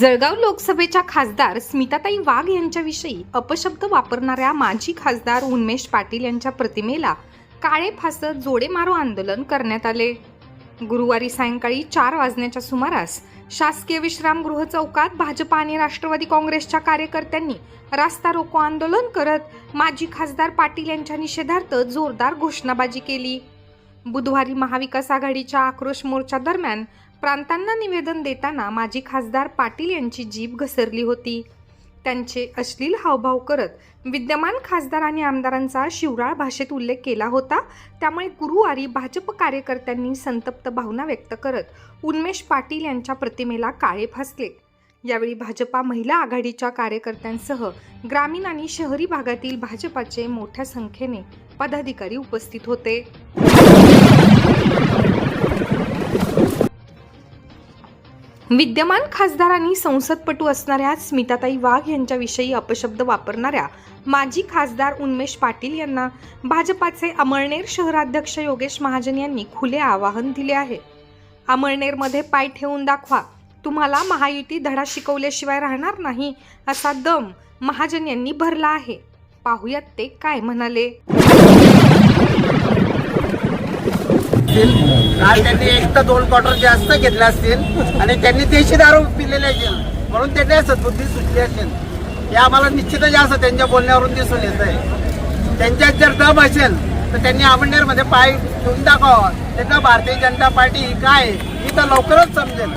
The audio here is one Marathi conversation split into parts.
जळगाव लोकसभेच्या खासदार स्मिताताई वाघ यांच्याविषयी अपशब्द वापरणाऱ्या माजी खासदार उन्मेष पाटील यांच्या प्रतिमेला काळे फासत जोडे मारो आंदोलन करण्यात आले. गुरुवारी सायंकाळी चार वाजण्याच्या सुमारास शासकीय विश्रामगृह चौकात भाजपा आणि राष्ट्रवादी काँग्रेसच्या कार्यकर्त्यांनी रास्ता रोको आंदोलन करत माजी खासदार पाटील यांच्या निषेधार्थ जोरदार घोषणाबाजी केली. बुधवारी महाविकास आघाडीच्या आक्रोश मोर्चा दरम्यान प्रांतांना निवेदन देताना माजी खासदार पाटील यांची जीभ घसरली होती. त्यांचे अश्लील हावभाव करत विद्यमान खासदार आणि आमदारांचा शिवराळ भाषेत उल्लेख केला होता. त्यामुळे गुरुवारी भाजप कार्यकर्त्यांनी संतप्त भावना व्यक्त करत उन्मेष पाटील यांच्या प्रतिमेला काळे फासले. यावेळी भाजपा महिला आघाडीच्या कार्यकर्त्यांसह ग्रामीण आणि शहरी भागातील भाजपाचे मोठ्या संख्येने पदाधिकारी उपस्थित होते. विद्यमान खासदार आणि संसदपटू असणाऱ्या स्मिताताई वाघ यांच्याविषयी अपशब्द वापरणाऱ्या माजी खासदार उन्मेष पाटील यांना भाजपाचे अमळनेर शहराध्यक्ष योगेश महाजन यांनी खुले आवाहन दिले आहे. अमळनेरमध्ये पाय ठेवून दाखवा. तुम्हाला महायुती धडा शिकवल्याशिवाय राहणार नाही असा दम महाजन यांनी भरला आहे. पाहुयात ते काय म्हणाले. असतील. काल त्यांनी एक तर दोन क्वार्टर जास्त घेतले असतील आणि त्यांनी देशी दारू पिलेले असेल म्हणून त्यांनी सद्बुद्धी सुटली असेल. हे आम्हाला निश्चितच असं त्यांच्या बोलण्यावरून दिसून येत आहे त्यांच्यात जर दम असेल तर त्यांनी आमंडेरमध्ये पाय ठेवून दाखवा त्यांना भारतीय जनता पार्टी ही काय आहे, ही तर लवकरच समजेल.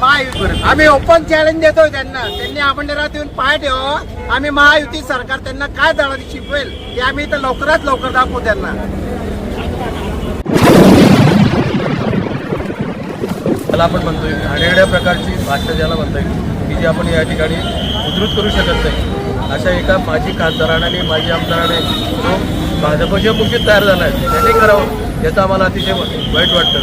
महायुती आम्ही ओपन चॅलेंज देतोय त्यांना. त्यांनी आमंडेरात येऊन पाय ठेवा आम्ही महायुती सरकार त्यांना काय धडा शिकवेल हे आम्ही इथं लवकरात लवकर दाखवू त्यांना. त्याला आपण म्हणतोय घाणेरड्या प्रकारची भाषा ज्याला म्हणता येईल की जी आपण या ठिकाणी उद्धृत करू शकत नाही. अशा एका माजी खासदाराने आणि माजी आमदाराने जो भाजपच्या कुशीत तयार झाला आहे त्याने करावं याचं आम्हाला अतिशय वाईट वाटतं.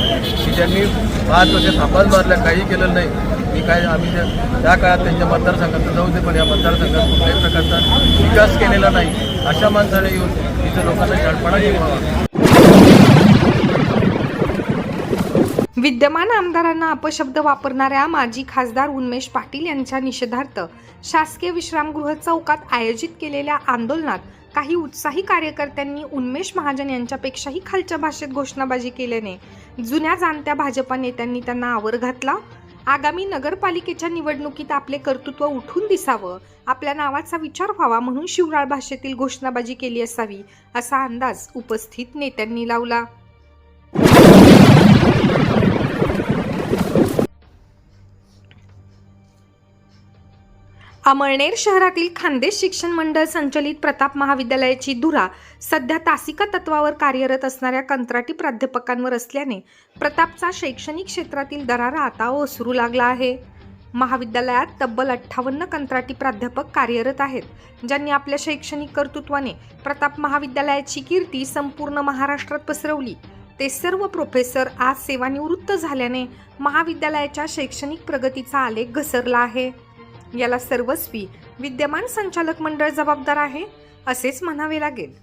की त्यांनी पाच वर्षे थापाच मारल्या काही केलं नाही. मी काय आम्ही त्या- त्या काळात त्यांच्या मतदारसंघात जाऊ दे पण या मतदारसंघात कुठल्याही प्रकारचा विकास केलेला नाही. अशा माणसाने येऊन इथं लोकांना शाळपणा घ्यावा विद्यमान आमदारांना अपशब्द वापरणाऱ्या माजी खासदार उन्मेष पाटील यांच्या निषेधार्थ शासकीय विश्रामगृह चौकात आयोजित केलेल्या आंदोलनात काही उत्साही कार्यकर्त्यांनी उन्मेष महाजन यांच्यापेक्षाही खालच्या भाषेत घोषणाबाजी केल्याने जुन्या जाणत्या भाजपा नेत्यांनी त्यांना आवर घातला. आगामी नगरपालिकेच्या निवडणुकीत आपले कर्तृत्व उठून दिसावं आपल्या नावाचा विचार व्हावा म्हणून शिवराळ भाषेतील घोषणाबाजी केली असावी असा अंदाज उपस्थित नेत्यांनी लावला. अमळनेर शहरातील खानदेश शिक्षण मंडळ संचलित प्रताप महाविद्यालयाची धुरा सध्या तासिका तत्वावर कार्यरत असणाऱ्या कंत्राटी प्राध्यापकांवर असल्याने प्रतापचा शैक्षणिक क्षेत्रातील दरारा आता ओसरू लागला आहे. महाविद्यालयात तब्बल अठ्ठावन्न कंत्राटी प्राध्यापक कार्यरत आहेत ज्यांनी आपल्या शैक्षणिक कर्तृत्वाने प्रताप महाविद्यालयाची कीर्ती संपूर्ण महाराष्ट्रात पसरवली. ते सर्व प्रोफेसर आज सेवानिवृत्त झाल्याने महाविद्यालयाच्या शैक्षणिक प्रगतीचा आलेख घसरला आहे. याला सर्वस्वी विद्यमान संचालक मंडळ जबाबदार आहे असेच म्हणावे लागेल.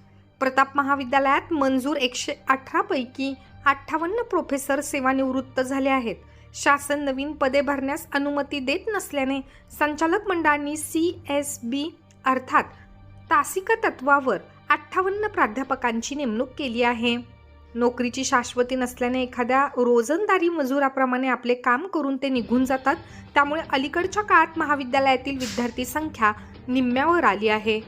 प्रताप महाविद्यालयात मंजूर एकशे अठरापैकी अठ्ठावन्न प्रोफेसर सेवानिवृत्त झाले आहेत. शासन नवीन पदे भरण्यास अनुमती देत नसल्याने संचालक मंडळांनी सी एस बी अर्थात तासिका तत्वावर अठ्ठावन्न प्राध्यापकांची नेमणूक केली आहे. नोकरीची शाश्वती नसल्याने एखाद्या रोजंदारी मजुराप्रमाणे आपले काम करून ते निघून जातात. त्यामुळे अलीकडच्या काळात महाविद्यालयातील विद्यार्थी संख्या निम्म्यावर आली आहे.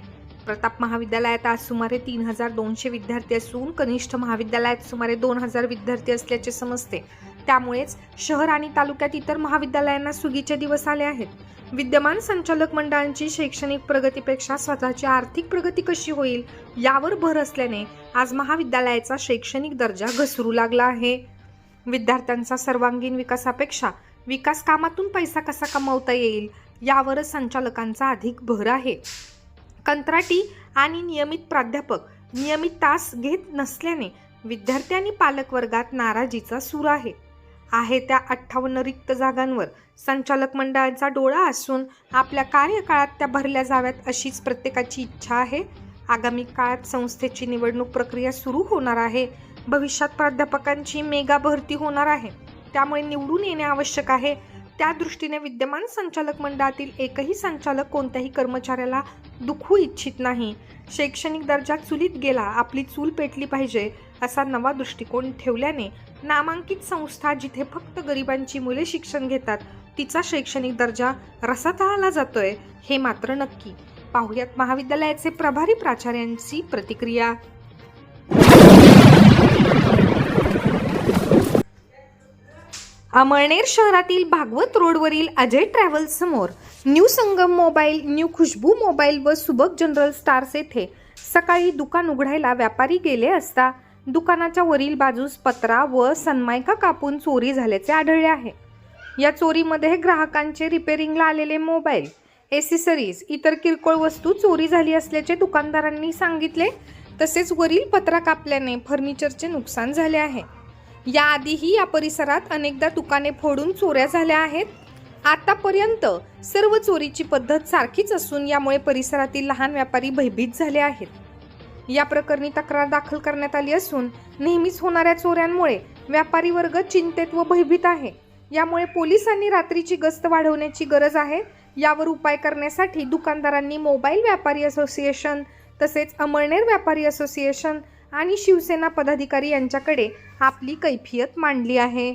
प्रताप महाविद्यालयात आज सुमारे तीन हजार दोनशे विद्यार्थी असून कनिष्ठ महाविद्यालयात सुमारे दोन हजार विद्यार्थी असल्याचे समजते. त्यामुळेच शहर आणि तालुक्यात इतर महाविद्यालयांना सुगीचे दिवस आले आहेत. विद्यमान संचालक मंडळांची शैक्षणिक प्रगतीपेक्षा स्वतःची आर्थिक प्रगती कशी होईल यावर भर असल्याने आज महाविद्यालयाचा शैक्षणिक दर्जा घसरू लागला आहे. विद्यार्थ्यांचा सर्वांगीण विकासापेक्षा विकास कामातून पैसा कसा कमावता येईल यावरच संचालकांचा अधिक भर आहे. कंत्राटी आणि नियमित प्राध्यापक नियमित तास घेत नसल्याने विद्यार्थी आणि पालक वर्गात नाराजीचा सूर आहे. आहे त्या अठ्ठावन्न रिक्त जागांवर. संचालक मंडळाचा डोळा असून आपल्या कार्यकाळात त्या भरल्या जाव्यात अशीच प्रत्येकाची इच्छा आहे. आगामी काळात संस्थेची निवडणूक प्रक्रिया सुरू होणार आहे. भविष्यात प्राध्यापकांची मेगा भरती होणार आहे. त्यामुळे निवडून येणे आवश्यक आहे. त्या दृष्टीने विद्यमान संचालक मंडळातील एकही संचालक कोणत्याही कर्मचाऱ्याला दुखू इच्छित नाही. शैक्षणिक दर्जा चुलीत गेला आपली चूल पेटली पाहिजे असा नवा दृष्टिकोन ठेवल्याने नामांकित संस्था जिथे फक्त गरिबांची मुले शिक्षण घेतात तिचा शैक्षणिक दर्जा रसातळाला जातोय हे मात्र नक्की. पाहुयात महाविद्यालयाचे प्रभारी प्राचार्यांची प्रतिक्रिया. अमळनेर शहरातील भागवत रोडवरील अजय ट्रॅव्हल्स समोर. New Sangam mobile new Khushbu mobile व सुबक जनरल स्टार्स येथे सकाळी दुकान उघडायला व्यापारी गेले असता दुकानाच्या वरील बाजूस पत्रा व सनमायका कापून चोरी झाल्याचे आढळले आहे. या चोरीमध्ये ग्राहकांचे रिपेरिंगला आलेले मोबाईल एसेसरीज इतर किरकोळ वस्तू चोरी झाली असल्याचे दुकानदारांनी सांगितले. तसेच वरील पत्रा कापल्याने फर्निचरचे नुकसान झाले आहे. याआधीही या परिसरात अनेकदा दुकाने फोडून चोऱ्या झाल्या आहेत. आतापर्यंत सर्व चोरीची पद्धत सारखीच असून यामुळे परिसरातील लहान व्यापारी भयभीत झाले आहेत. या प्रकरणी तक्रार दाखल करण्यात आली असून नेहमीच होणाऱ्या चोऱ्यांमुळे व्यापारी वर्ग चिंतेत व भयभीत आहे. यामुळे पोलिसांनी रात्रीची गस्त वाढवण्याची गरज आहे. यावर उपाय करण्यासाठी दुकानदारांनी मोबाईल व्यापारी असोसिएशन तसेच अमळनेर व्यापारी असोसिएशन आणि शिवसेना पदाधिकारी यांच्याकडे आपली कैफियत मांडली आहे.